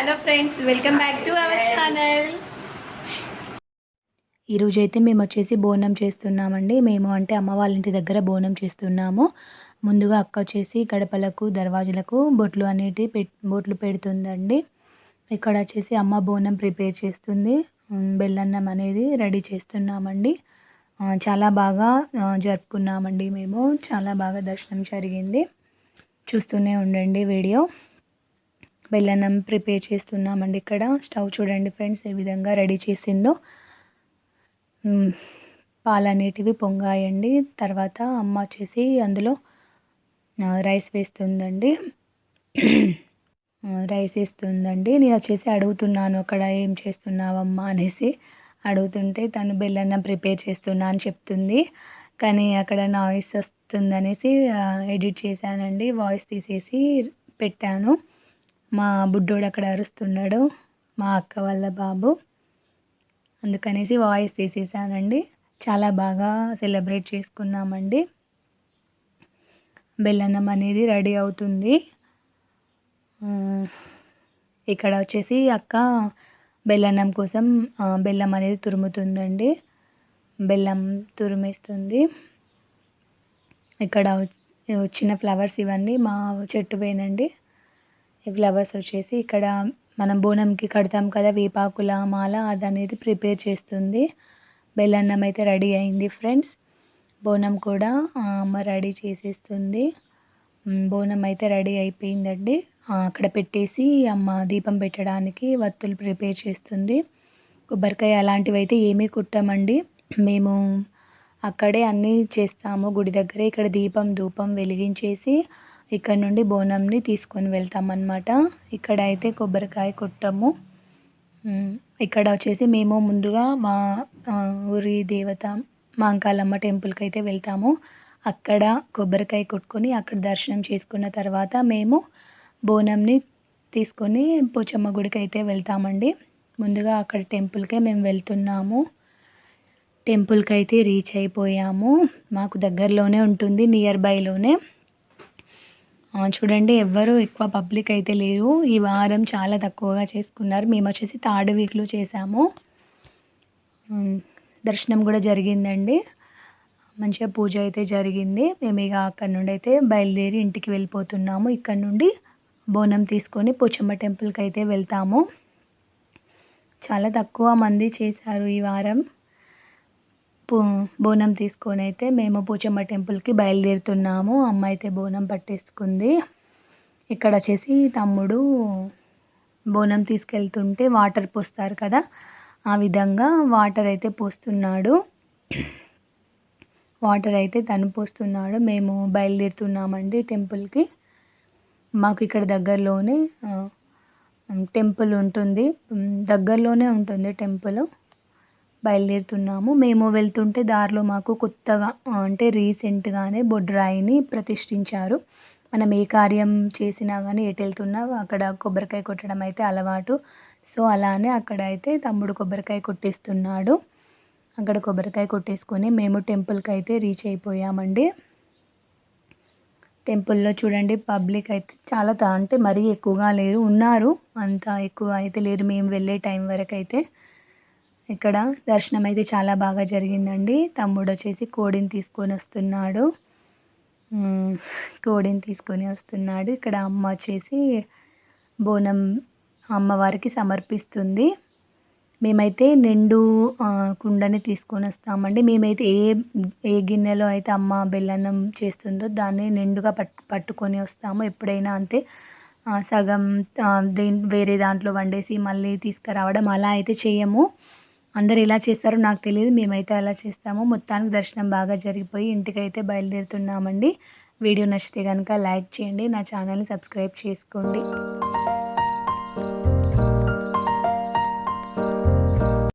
Friends welcome back to our channel ఈరోజు అయితే మేము వచ్చేసి బోనం చేస్తున్నామండి. మేము అంటే అమ్మ వాళ్ళ ఇంటి దగ్గర బోనం చేస్తున్నాము. ముందుగా అక్క వచ్చేసి గడపలకు దర్వాజులకు బొట్లు అనేటి పెట్ బొట్లు పెడుతుందండి. ఇక్కడ వచ్చేసి అమ్మ బోనం ప్రిపేర్ చేస్తుంది. బెల్లన్నం అనేది రెడీ చేస్తున్నామండి. చాలా బాగా జరుపుకున్నామండి మేము. చాలా బాగా దర్శనం జరిగింది. చూస్తూనే ఉండండి వీడియో. బెల్లన్నం ప్రిపేర్ చేస్తున్నామండి ఇక్కడ. స్టవ్ చూడండి ఫ్రెండ్స్ ఏ విధంగా రెడీ చేసిందో. పాలనేటివి పాలు అనేటివి పొంగాయండి. తర్వాత అమ్మ వచ్చేసి అందులో రైస్ వేస్తుందండి. రైస్ వేస్తుందండి. నేను వచ్చేసి అడుగుతున్నాను అక్కడ ఏం చేస్తున్నావమ్మా? అనేసి. అడుగుతుంటే తను బెల్లన్నం ప్రిపేర్ చేస్తున్నా అని చెప్తుంది. కానీ అక్కడ నాయిస్ వస్తుందనేసి ఎడిట్ చేశానండి. వాయిస్ తీసేసి పెట్టాను. మా బుడ్డోడు అక్కడ అరుస్తున్నాడు మా అక్క వాళ్ళ బాబు. అందుకనేసి వాయిస్ తీసేసానండి చాలా బాగా సెలబ్రేట్ చేసుకున్నామండి. బెల్లన్నం అనేది రెడీ అవుతుంది. ఇక్కడ వచ్చేసి అక్క బెల్లన్నం కోసం బెల్లం అనేది తురుముతుందండి. బెల్లం తురిమేస్తుంది. ఇక్కడ వచ్చిన ఫ్లవర్స్ ఇవన్నీ మా చెట్టు పోయినండి ఫ్లవర్స్ వచ్చేసి ఇక్కడ మనం బోనంకి కడతాం కదా వేపాకుల మాల అది అనేది ప్రిపేర్ చేస్తుంది. బెల్లన్నం అయితే రెడీ అయింది ఫ్రెండ్స్. బోనం కూడా అమ్మ రెడీ చేసేస్తుంది. బోనం అయితే రెడీ అయిపోయిందండి. అక్కడ పెట్టేసి అమ్మ దీపం పెట్టడానికి వత్తులు ప్రిపేర్ చేస్తుంది. కొబ్బరికాయ అలాంటివి అయితే ఏమీ కుట్టమండి. మేము అక్కడే అన్నీ చేస్తాము. గుడి దగ్గరే ఇక్కడ దీపం ధూపం వెలిగించేసి ఇక్కడ నుండి బోనంని తీసుకొని వెళ్తామన్నమాట. ఇక్కడ అయితే కొబ్బరికాయ కొట్టము. ఇక్కడ వచ్చేసి మేము ముందుగా మా ఊరి దేవత మాంకాలమ్మ టెంపుల్కి అయితే వెళ్తాము. అక్కడ కొబ్బరికాయ కొట్టుకొని అక్కడ దర్శనం చేసుకున్న తర్వాత మేము బోనంని తీసుకొని పోచమ్మ గుడికి అయితే వెళ్తామండి. ముందుగా అక్కడ టెంపుల్కే మేము వెళ్తున్నాము. టెంపుల్కి అయితే రీచ్ అయిపోయాము. మాకు దగ్గరలోనే ఉంటుంది నియర్ బైలోనే చూడండి ఎవ్వరు ఎక్కువ పబ్లిక్ అయితే లేరు. ఈ వారం చాలా తక్కువగా చేసుకున్నారు. మేము వచ్చేసి థర్డ్ వీక్లో చేసాము. దర్శనం కూడా జరిగిందండి. మంచిగా పూజ అయితే జరిగింది. మేము ఇక అక్కడ నుండి అయితే బయలుదేరి ఇంటికి వెళ్ళిపోతున్నాము. ఇక్కడ నుండి బోనం తీసుకొని పోచమ్మ టెంపుల్కి అయితే వెళ్తాము. చాలా తక్కువ మంది చేశారు ఈ వారం. బోనం తీసుకొని అయితే మేము పోచమ్మ టెంపుల్కి బయలుదేరుతున్నాము. అమ్మ అయితే బోనం పట్టేసుకుంది. ఇక్కడ వచ్చేసి తమ్ముడు బోనం తీసుకెళ్తుంటే వాటర్ పోస్తారు కదా ఆ విధంగా వాటర్ అయితే పోస్తున్నాడు. వాటర్ అయితే తను పోస్తున్నాడు. మేము బయలుదేరుతున్నామండి టెంపుల్కి. మాకు ఇక్కడ దగ్గరలోనే టెంపుల్ ఉంటుంది. దగ్గరలోనే ఉంటుంది టెంపుల్. బయలుదేరుతున్నాము. మేము వెళ్తుంటే దారిలో మాకు కొత్తగా అంటే రీసెంట్గానే బొడ్రాయిని ప్రతిష్ఠించారు. మనం ఏ కార్యం చేసినా కానీ ఎటు వెళ్తున్నా అక్కడ కొబ్బరికాయ కొట్టడం అయితే అలవాటు. సో అలానే అక్కడ అయితే తమ్ముడు కొబ్బరికాయ కొట్టేస్తున్నాడు. అక్కడ కొబ్బరికాయ కొట్టేసుకొని మేము టెంపుల్కి అయితే రీచ్ అయిపోయామండి. టెంపుల్లో చూడండి పబ్లిక్ అయితే చాలా త- అంటే మరీ ఎక్కువగా లేరు. ఉన్నారు. అంత ఎక్కువ అయితే లేరు. మేము వెళ్ళే టైం వరకు అయితే ఇక్కడ దర్శనం అయితే చాలా బాగా జరిగిందండి. తమ్ముడు వచ్చేసి కోడిని తీసుకొని వస్తున్నాడు. కోడిని తీసుకొని వస్తున్నాడు. ఇక్కడ అమ్మ వచ్చేసి బోనం అమ్మవారికి సమర్పిస్తుంది. మేమైతే నిండు కుండని తీసుకొని వస్తామండి. మేమైతే ఏ ఏ గిన్నెలో అయితే అమ్మ బెల్లన్నం చేస్తుందో దాన్ని నిండుగా పట్టు పట్టుకొని వస్తాము. ఎప్పుడైనా అంతే సగం దేని వేరే దాంట్లో వండేసి మళ్ళీ తీసుకురావడం అలా అయితే చేయము. అందరు ఎలా చేస్తారో నాకు తెలియదు. మేమైతే అలా చేస్తాము. మొత్తానికి దర్శనం బాగా జరిగిపోయి ఇంటికైతే బయలుదేరుతున్నామండి. వీడియో నచ్చితే కనుక లైక్ చేయండి. నా ఛానల్ని సబ్స్క్రైబ్ చేసుకోండి.